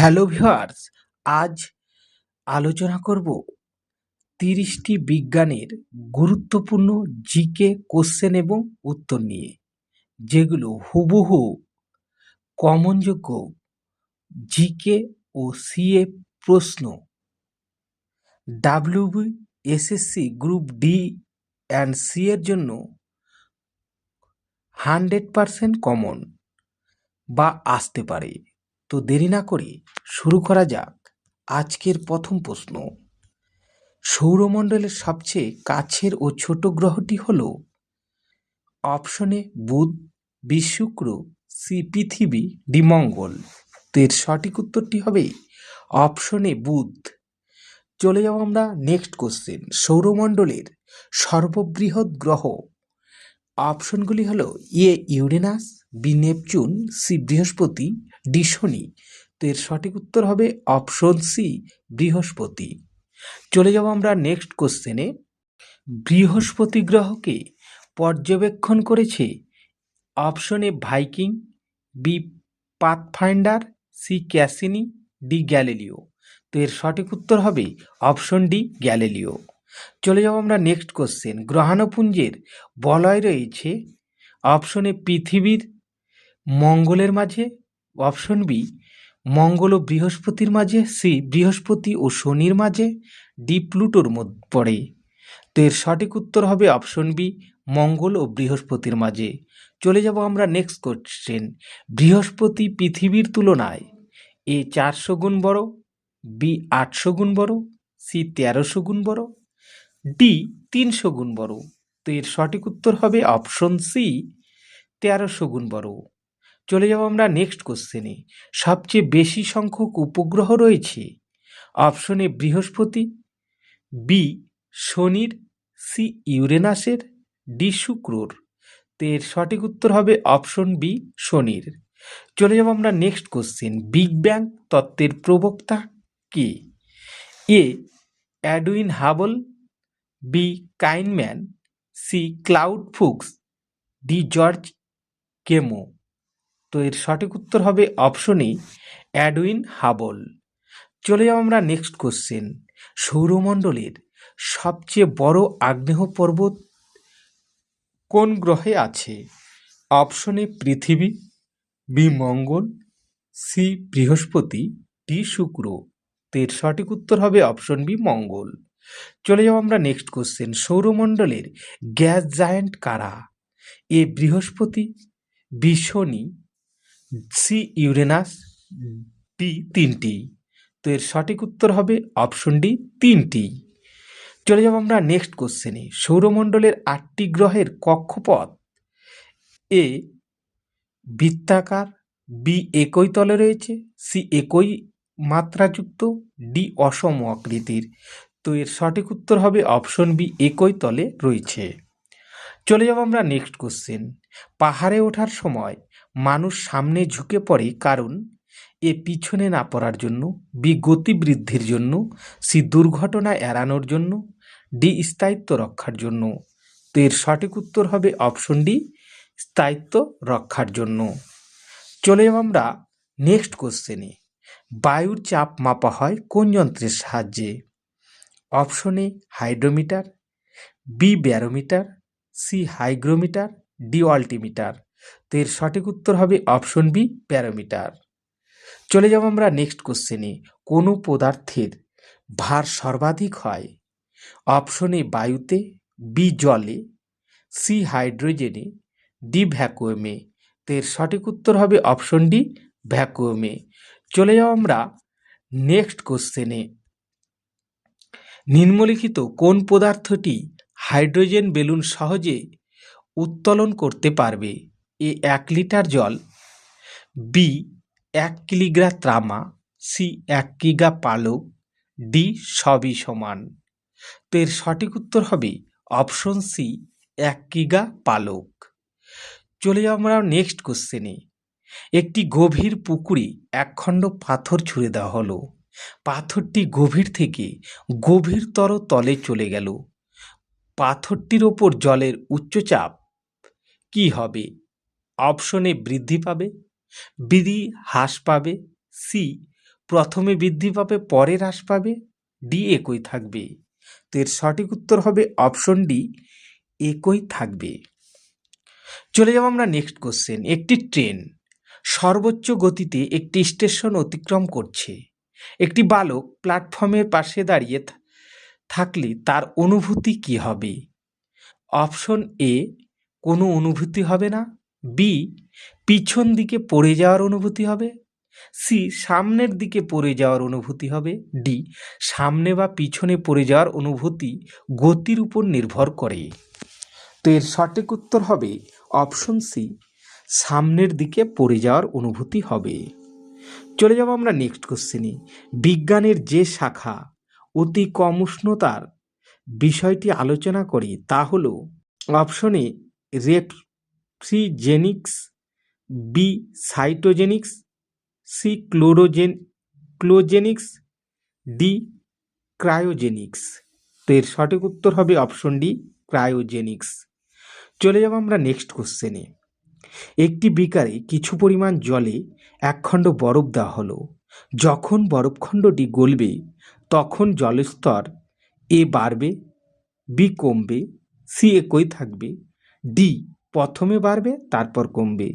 Hello viewers আজ আলোচনা করব তিরিশটি বিজ্ঞানের গুরুত্বপূর্ণ জিকে কোশ্চেন এবং উত্তর নিয়ে, যেগুলো হুবহু কমনযোগ্য জিকে ও সিএ প্রশ্ন। WB SSC group D and C এর জন্য হান্ড্রেড পারসেন্ট কমন বা আসতে পারে। তো দেরি না করে শুরু করা যাক আজকের প্রথম প্রশ্ন। সৌরমণ্ডলের সবচেয়ে কাছের ও ছোট গ্রহটি হল অপশনে বুধ বি শুক্র সি পৃথিবী ডি মঙ্গল তো এর সঠিক উত্তরটি হবে অপশনে বুধ। চলে যাব আমরা নেক্সট কোশ্চেন, সৌরমণ্ডলের সর্ববৃহৎ গ্রহ। অপশনগুলি হলো A Uranus, B Neptune, C বৃহস্পতি ডি শনি তো এর সঠিক উত্তর হবে অপশন সি বৃহস্পতি। চলে যাব আমরা নেক্সট কোশ্চেনে বৃহস্পতি গ্রহকে পর্যবেক্ষণ করেছে অপশনে Viking B Pathfinder C Cassini D Galileo. তো এর সঠিক উত্তর হবে অপশন ডি গ্যালিলিও। চলে যাব আমরা নেক্সট কোশ্চেন গ্রহাণুপুঞ্জের বলয় রয়েছে অপশনে পৃথিবীর মঙ্গলের মাঝে অপশন বি, মঙ্গল ও বৃহস্পতির মাঝে, সি, বৃহস্পতি ও শনির মাঝে, ডি, প্লুটোর মধ্যে পড়ে। তো এর সঠিক উত্তর হবে অপশন বি, মঙ্গল ও বৃহস্পতির মাঝে। চলে যাব আমরা নেক্সট কোশ্চেন বৃহস্পতি পৃথিবীর তুলনায়, এ চারশো গুণ বড়, বি আটশো গুণ বড়, সি তেরোশো গুণ বড়, ডি তিনশো গুণ বড়। তো এর সঠিক উত্তর হবে অপশন সি, তেরোশো গুণ বড়। চলে যাব আমরা নেক্সট কোশ্চেনে সবচেয়ে বেশি সংখ্যক উপগ্রহ রয়েছে? অপশনে বৃহস্পতি বি শনির সি ইউরেনাসের ডি শুক্রর। তো এর সঠিক উত্তর হবে অপশন বি শনির। চলে যাব আমরা নেক্সট কোশ্চেন বিগ ব্যাং তত্ত্বের প্রবক্তা কে? A Edwin Hubble B Feynman C Claude Fuchs D George Gamow. তো এর সঠিক উত্তর হবে অপশনই অ্যাডউইন হাবল চলে যাব আমরা নেক্সট কোশ্চেন সৌরমণ্ডলের সবচেয়ে বড় আগ্নেয় পর্বত কোন গ্রহে আছে? অপশনে পৃথিবী বি মঙ্গল সি বৃহস্পতি ডি শুক্র। তো এর সঠিক উত্তর হবে অপশন বি মঙ্গল। চলে যাব আমরা নেক্সট কোশ্চেন সৌরমণ্ডলের গ্যাস জায়ান্ট কারা? এ বৃহস্পতি বি শনি সি ইউরেনাস ডি তিনটি। তো এর সঠিক উত্তর হবে অপশন ডি তিনটি। চলে যাব আমরা নেক্সট কোশ্চেনে সৌরমণ্ডলের আটটি গ্রহের কক্ষপথ। এ বৃত্তাকার বি একই তলে রয়েছে সি একই মাত্রাযুক্ত ডি অসম আকৃতির। তো এর সঠিক উত্তর হবে অপশন বি একই তলে রয়েছে। চলে যাব আমরা নেক্সট কোশ্চেন পাহাড়ে ওঠার সময় মানুষ সামনে ঝুঁকে পড়ে কারণ, এ পিছনে না পড়ার জন্য, বি গতি বৃদ্ধির জন্য, সি দুর্ঘটনা এড়ানোর জন্য, ডি স্থায়িত্ব রক্ষার জন্য। তো এর সঠিক উত্তর হবে অপশন ডি, স্থায়িত্ব রক্ষার জন্য। চলে আমরা নেক্সট কোশ্চেনে, বায়ুর চাপ মাপা হয় কোন যন্ত্রের সাহায্যে? অপশনে hydrometer, B barometer, C hygrometer, D altimeter. তো এর সঠিক উত্তর হবে অপশন বি, প্যারামিটার। চলে যাব আমরা নেক্সট কোশ্চেনে। কোনো পদার্থের ভার সর্বাধিক হয়? অপশনে বায়ুতে, বি, জলে, সি, হাইড্রোজেনে, ডি, ভ্যাকুয়ামে। তো এর সঠিক উত্তর হবে অপশন ডি, ভ্যাকুয়ামে। চলে যাও আমরা নেক্সট কোশ্চেনে। নিম্নলিখিত কোন পদার্থটি হাইড্রোজেন বেলুন সহজে উত্তোলন করতে পারবে? এ এক লিটার জল, বি এক কিলিগ্রা ত্রামা সি এক কিগা পালক ডি সবই সমান। তো এর সঠিক উত্তর হবে অপশন সি, এক কিগা পালক চলে যাও আমরা নেক্সট কোশ্চেনে একটি গভীর পুকুরে একখণ্ড পাথর ছুঁড়ে দেওয়া হলো। পাথরটি গভীর থেকে গভীরতর তলে চলে গেল। পাথরটির ওপর জলের উচ্চচাপ কি হবে? অপশনে বৃদ্ধি পাবে বিধি হ্রাস পাবে, সি প্রথমে বৃদ্ধি পাবে, পরে হ্রাস পাবে, ডি একই থাকবে। তো এর সঠিক উত্তর হবে অপশন ডি, একই থাকবে। চলে যাব আমরা নেক্সট কোশ্চেন একটি ট্রেন সর্বোচ্চ গতিতে একটি স্টেশন অতিক্রম করছে। একটি বালক প্ল্যাটফর্মের পাশে দাঁড়িয়ে থাকলে তার অনুভূতি কি হবে? অপশন এ, কোনো অনুভূতি হবে না। বি পিছন দিকে পড়ে যাওয়ার অনুভূতি হবে। সি সামনের দিকে পড়ে যাওয়ার অনুভূতি হবে। ডি সামনে বা পিছনে পড়ে যাওয়ার অনুভূতি গতির উপর নির্ভর করে। তো এর সঠিক উত্তর হবে অপশন সি সামনের দিকে পড়ে যাওয়ার অনুভূতি হবে। চলে যাব আমরা নেক্সট কোশ্চেনে বিজ্ঞানের যে শাখা, অতি কম উষ্ণতার বিষয়টি আলোচনা করে তা হলো অপশনে refrigenics B cytogenics C chlorogen clogenics D cryogenics তো এর সঠিক উত্তর হবে অপশন ডি ক্রায়োজেনিক্স চলে যাব আমরা নেক্সট কোশ্চেনে একটি বিকারে কিছু পরিমাণ জলে এক খণ্ড বরফ দেওয়া হলো। যখন বরফখণ্ডটি গলবে, তখন জলস্তর এ বাড়বে বি কমবে সি একই থাকবে ডি প্রথমে বাড়বে, তারপর কমবে।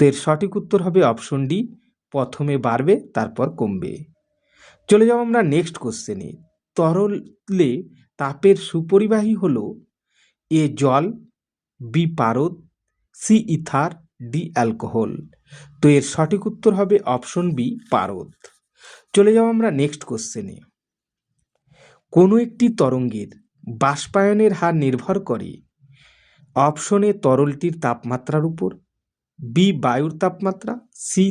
তো এর সঠিক উত্তর হবে অপশন ডি প্রথমে বাড়বে, তারপর কমবে। চলে যাব আমরা নেক্সট কোশ্চেনে তরলে তাপের সুপরিবাহী হলো এ জল বি পারদ সি ইথার ডি অ্যালকোহল। তো এর সঠিক উত্তর হবে অপশন বি পারদ। চলে যাব আমরা নেক্সট কোশ্চেনে কোনো একটি তরঙ্গের বাষ্পায়নের হার নির্ভর করে অপশনে তরলটির তাপমাত্রার উপর, বি বায়ুর তাপমাত্রা, সি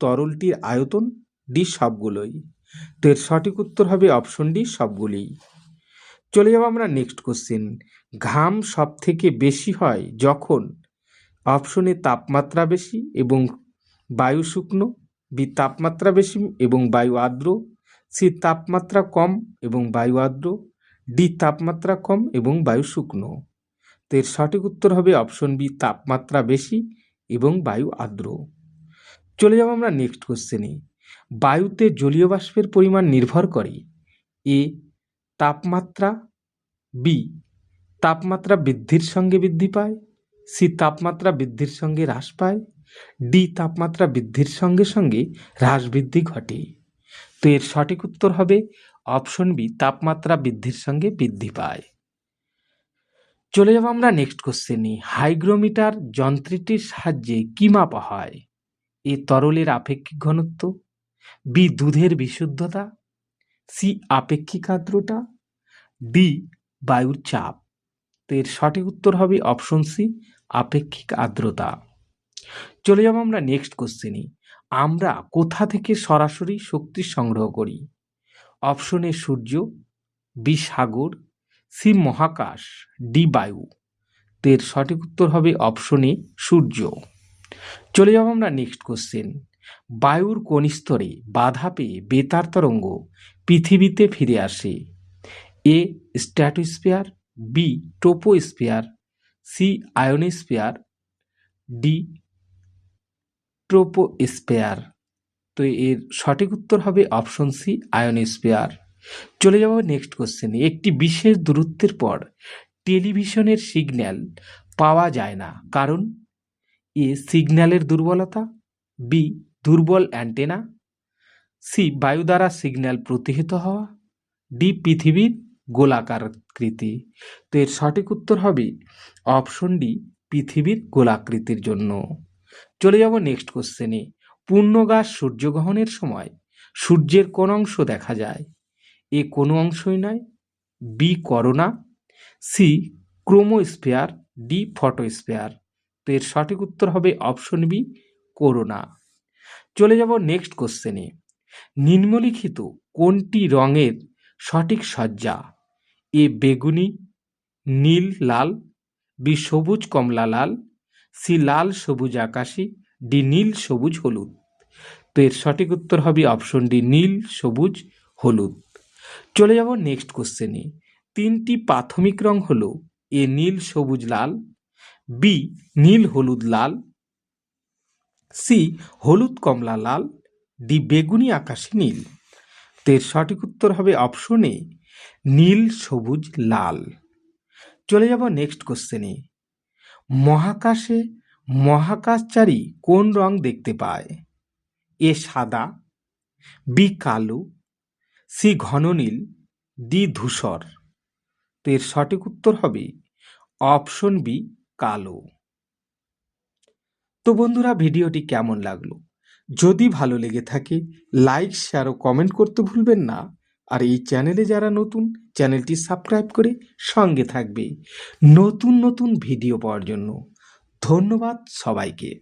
তরলটির আয়তন, ডি সবগুলোই। তো এর সঠিক উত্তর হবে অপশন ডি সবগুলোই। চলে যাব আমরা নেক্সট কোশ্চেন। ঘাম সব থেকে বেশি হয় যখন অপশনে তাপমাত্রা বেশি এবং বায়ু শুকনো, বি তাপমাত্রা বেশি এবং বায়ু আর্দ্র, সি তাপমাত্রা কম এবং বায়ু আর্দ্র, ডি তাপমাত্রা কম এবং বায়ু শুকনো। তো এর সঠিক উত্তর হবে অপশন বি তাপমাত্রা বেশি এবং বায়ু আর্দ্র। চলে যাব আমরা নেক্সট কোশ্চেনে বায়ুতে জলীয় বাষ্পের পরিমাণ নির্ভর করে এ তাপমাত্রা বি তাপমাত্রা বৃদ্ধির সঙ্গে বৃদ্ধি পায় সি তাপমাত্রা বৃদ্ধির সঙ্গে হ্রাস পায় ডি তাপমাত্রা বৃদ্ধির সঙ্গে সঙ্গে হ্রাস বৃদ্ধি ঘটে। তো এর সঠিক উত্তর হবে অপশন বি তাপমাত্রা বৃদ্ধির সঙ্গে বৃদ্ধি পায়। চলে যাব আমরা নেক্সট কোশ্চেনে হাইগ্রোমিটার যন্ত্রটির সাহায্যে কি মাপা হয়? এ তরলের আপেক্ষিক ঘনত্ব, বি দুধের বিশুদ্ধতা, সি আপেক্ষিক আর্দ্রতা, ডি বায়ুর চাপ। তো এর সঠিক উত্তর হবে অপশন সি, আপেক্ষিক আর্দ্রতা। চলে যাব আমরা নেক্সট কোশ্চেনে আমরা কোথা থেকে সরাসরি শক্তি সংগ্রহ করি? অপশনে সূর্য, বি সাগর সি মহাকাশ, ডি বায়ু। তো এর সঠিক উত্তর হবে অপশনে সূর্য। চলে যাব আমরা নেক্সট কোশ্চেন বায়ুর কোন স্তরে বাধা পেয়ে বেতার তরঙ্গ পৃথিবীতে ফিরে আসে? A, stratosphere, B, troposphere, C, ionosphere, D, troposphere. তো এর সঠিক উত্তর হবে অপশন সি, আয়োনোস্ফিয়ার। চলে যাব নেক্সট কোশ্চেনে একটি বিশেষ দূরত্বের পর টেলিভিশনের সিগন্যাল পাওয়া যায় না। কারণ এ সিগন্যালের দুর্বলতা, বি দুর্বল অ্যান্টেনা সি বায়ু দ্বারা সিগন্যাল প্রতিহিত হওয়া, ডি পৃথিবীর গোলাকারকৃতি তো এর সঠিক উত্তর হবে অপশন ডি, পৃথিবীর গোলাকৃতির জন্য। চলে যাব নেক্সট কোশ্চেনে পূর্ণগাস সূর্যগ্রহণের সময় সূর্যের কোন অংশ দেখা যায়? এ কোনো অংশই নয়। B corona, C chromosphere, D photosphere. তো এর সঠিক উত্তর হবে অপশন বি, করোনা। চলে যাব নেক্সট কোশ্চেনে নিম্নলিখিত কোনটি রঙের সঠিক সজ্জা? এ বেগুনি, নীল, লাল, বি সবুজ, কমলা, লাল, সি লাল, সবুজ, আকাশি, ডি নীল, সবুজ, হলুদ। তো এর সঠিক উত্তর হবে অপশন ডি, নীল, সবুজ, হলুদ। চলে যাব নেক্সট কোশ্চেনে তিনটি প্রাথমিক রং হলো এ নীল, সবুজ, লাল, বি নীল, হলুদ, লাল, সি হলুদ, কমলা, লাল, ডি বেগুনি, আকাশি নীল। তো এর সঠিক উত্তর হবে অপশন এ নীল, সবুজ, লাল। চলে যাব নেক্সট কোশ্চেনে মহাকাশে মহাকাশচারী কোন রং দেখতে পায়? এ সাদা, বি কালো সি ঘন নীল ডি ধূসর। তো এর সঠিক উত্তর হবে অপশন বি কালো। তো বন্ধুরা, ভিডিওটি কেমন লাগল? যদি ভালো লেগে থাকে, লাইক, শেয়ার ও কমেন্ট করতে ভুলবেন না। আর এই চ্যানেলে যারা নতুন, চ্যানেলটি সাবস্ক্রাইব করে সঙ্গে থাকবে। নতুন নতুন ভিডিও পাওয়ার জন্য ধন্যবাদ সবাইকে।